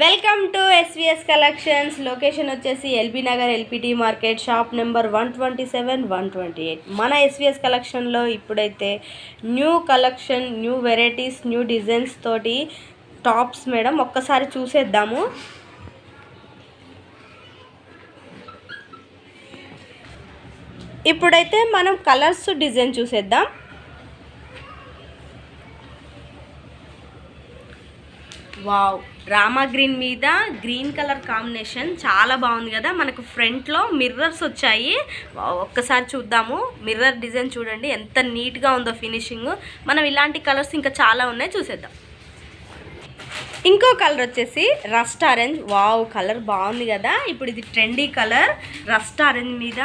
Welcome to SVS collections location వచ్చేసి LB Nagar LPT market shop number one twenty seven one twenty eight. మన SVS కలెక్షన్లో ఇప్పుడైతే new collection new varieties new designs తోటి tops madam ఒక్కసారి చూసేద్దాము. ఇప్పుడైతే మనం కలర్స్ డిజైన్ చూసేద్దాం. వావ్. రామా గ్రీన్ మీద గ్రీన్ కలర్ కాంబినేషన్ చాలా బాగుంది కదా. మనకు ఫ్రంట్లో మిర్రర్స్ వచ్చాయి. ఒక్కసారి చూద్దాము. మిర్రర్ డిజైన్ చూడండి. ఎంత నీట్గా ఉందో ఫినిషింగ్ మనం ఇలాంటి కలర్స్ ఇంకా చాలా ఉన్నాయి. చూసేద్దాం. ఇంకో కలర్ వచ్చేసి రస్ట్ ఆరెంజ్ వావ్ కలర్ బాగుంది కదా. ఇప్పుడు ఇది ట్రెండీ కలర్ రస్ట్ ఆరెంజ్ మీద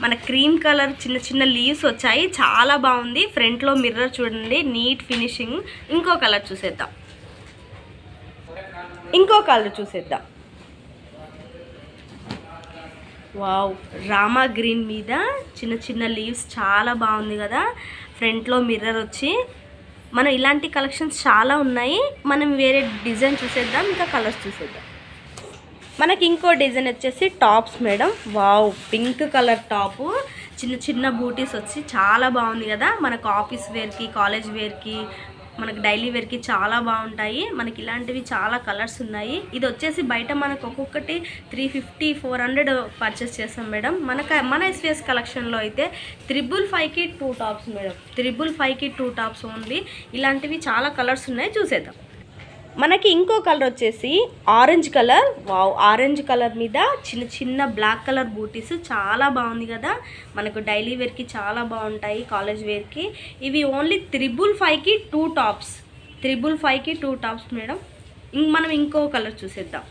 మన క్రీమ్ కలర్ చిన్న చిన్న లీవ్స్ వచ్చాయి. చాలా బాగుంది. ఫ్రంట్లో మిర్రర్ చూడండి. నీట్ ఫినిషింగ్ ఇంకో కలర్ చూసేద్దాం. ఇంకో కలర్ చూసేద్దాం. వావ్ రామా గ్రీన్ మీద చిన్న చిన్న లీవ్స్ చాలా బాగుంది కదా. ఫ్రంట్లో మిర్రర్ వచ్చి మనం ఇలాంటి కలెక్షన్స్ చాలా ఉన్నాయి. మనం వేరే డిజైన్ చూసేద్దాం ఇంకా కలర్స్ చూసేద్దాం. మనకి ఇంకో డిజైన్ వచ్చేసి tops madam. Wow pink colour top. చిన్న చిన్న బూటీస్ వచ్చి చాలా బాగుంది కదా. మనకు ఆఫీస్ వేర్కి కాలేజ్ వేర్కి మనకి డైలీ వేర్కి చాలా బాగుంటాయి. మనకి ఇలాంటివి చాలా కలర్స్ ఉన్నాయి. ఇది వచ్చేసి బయట మనకు ఒక్కొక్కటి three fifty four hundred purchase చేస్తాం మేడం. మనక మన ఎస్విఎస్ కలెక్షన్లో అయితే త్రిబుల్ ఫైవ్కి టూ టాప్స్ మేడం. త్రిబుల్ ఫైవ్కి టూ టాప్స్ ఓన్లీ. ఇలాంటివి చాలా కలర్స్ ఉన్నాయి. చూసేద్దాం. మనకి ఇంకో కలర్ వచ్చేసి orange colour. Wow orange colour మీద చిన్న చిన్న బ్లాక్ కలర్ బూటీస్ చాలా బాగుంది కదా. మనకు డైలీ వేర్కి చాలా బాగుంటాయి కాలేజ్ వేర్కి ఇవి ఓన్లీ త్రిబుల్ ఫైవ్కి టూ టాప్స్. త్రిబుల్ ఫైవ్కి టూ టాప్స్ మేడం. ఇంక మనం ఇంకో కలర్ చూసేద్దాం.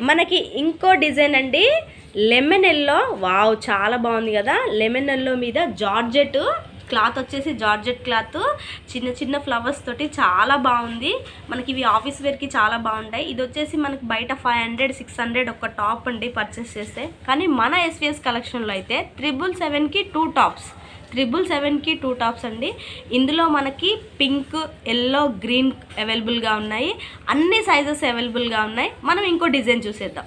మనకి ఇంకో డిజైన్ అండి లెమన్ ఎల్లో. వావ్ చాలా బాగుంది కదా. లెమన్ ఎల్లో మీద జార్జెట్ క్లాత్ వచ్చేసి జార్జెట్ క్లాత్. చిన్న చిన్న ఫ్లవర్స్ తోటి చాలా బాగుంది. మనకి ఇవి ఆఫీస్ వేర్కి చాలా బాగుంటాయి. ఇది వచ్చేసి మనకి బయట ఫైవ్ హండ్రెడ్ సిక్స్ హండ్రెడ్ ఒక టాప్ అండి పర్చేస్ చేస్తే. కానీ మన ఎస్విఎస్ కలెక్షన్లో అయితే త్రిబుల్ సెవెన్కి టూ టాప్స్ త్రిబుల్ సెవెన్కి టూ టాప్స్ అండి. ఇందులో మనకి పింక్ ఎల్లో గ్రీన్ అవైలబుల్గా ఉన్నాయి. అన్ని సైజెస్ అవైలబుల్గా ఉన్నాయి. మనం ఇంకో డిజైన్ చూసేద్దాం.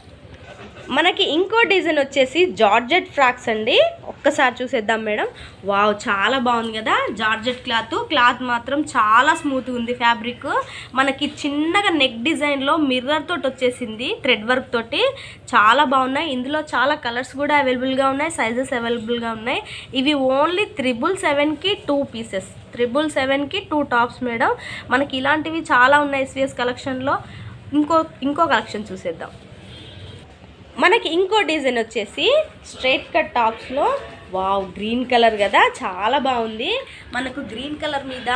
మనకి ఇంకో డిజైన్ వచ్చేసి జార్జెట్ ఫ్రాక్స్ అండి. ఒక్కసారి చూసేద్దాం మేడం. వావ్ చాలా బాగుంది కదా. Georgette cloth. క్లాత్ మాత్రం చాలా స్మూత్గా ఉంది ఫ్యాబ్రిక్. మనకి చిన్నగా నెక్ డిజైన్లో మిర్రర్ తోటి వచ్చేసింది థ్రెడ్ వర్క్ తోటి. చాలా బాగున్నాయి. ఇందులో చాలా కలర్స్ కూడా అవైలబుల్గా ఉన్నాయి సైజెస్ అవైలబుల్గా ఉన్నాయి. ఇవి ఓన్లీ త్రిబుల్ సెవెన్కి టూ పీసెస్. త్రిబుల్ సెవెన్కి టూ టాప్స్ మేడం. మనకి ఇలాంటివి చాలా ఉన్నాయి ఎస్విఎస్ కలెక్షన్లో ఇంకో ఇంకో కలెక్షన్ చూసేద్దాం. మనకి ఇంకో డిజైన్ వచ్చేసి స్ట్రైట్ కట్ టాప్స్లో వావ్ గ్రీన్ కలర్ కదా చాలా బాగుంది. మనకు గ్రీన్ కలర్ మీద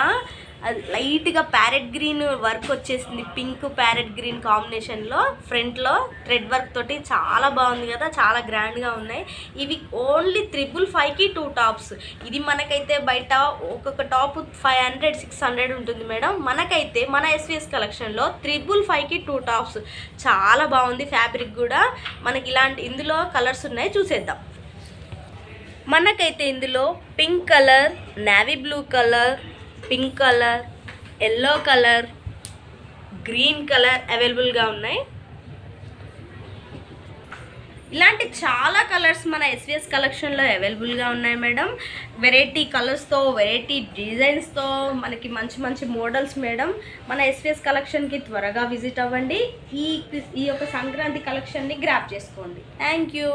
అది లైట్గా ప్యారెట్ గ్రీన్ వర్క్ వచ్చేసింది. పింక్ ప్యారెట్ గ్రీన్ కాంబినేషన్లో ఫ్రంట్లో థ్రెడ్ వర్క్ తోటి చాలా బాగుంది కదా చాలా గ్రాండ్గా ఉన్నాయి. ఇవి ఓన్లీ త్రిబుల్ ఫైవ్కి టూ టాప్స్. ఇది మనకైతే బయట ఒక్కొక్క top five hundred six hundred ఉంటుంది మేడం. మనకైతే మన ఎస్విఎస్ కలెక్షన్లో త్రిబుల్ ఫైవ్కి టూ టాప్స్. చాలా బాగుంది ఫ్యాబ్రిక్ కూడా. మనకి ఇలాంటి ఇందులో కలర్స్ ఉన్నాయి చూసేద్దాం. మనకైతే ఇందులో pink colour navy blue colour pink colour yellow colour green colour అవైలబుల్గా ఉన్నాయి. ఇలాంటి చాలా కలర్స్ మన ఎస్విఎస్ కలెక్షన్లో అవైలబుల్గా ఉన్నాయి మేడం. వెరైటీ కలర్స్తో వెరైటీ డిజైన్స్తో మనకి మంచి మంచి మోడల్స్ మేడం. మన ఎస్విఎస్ కలెక్షన్కి త్వరగా విజిట్ అవ్వండి. ఈ ఈ యొక్క సంక్రాంతి కలెక్షన్ని గ్రాప్ చేసుకోండి. Thank you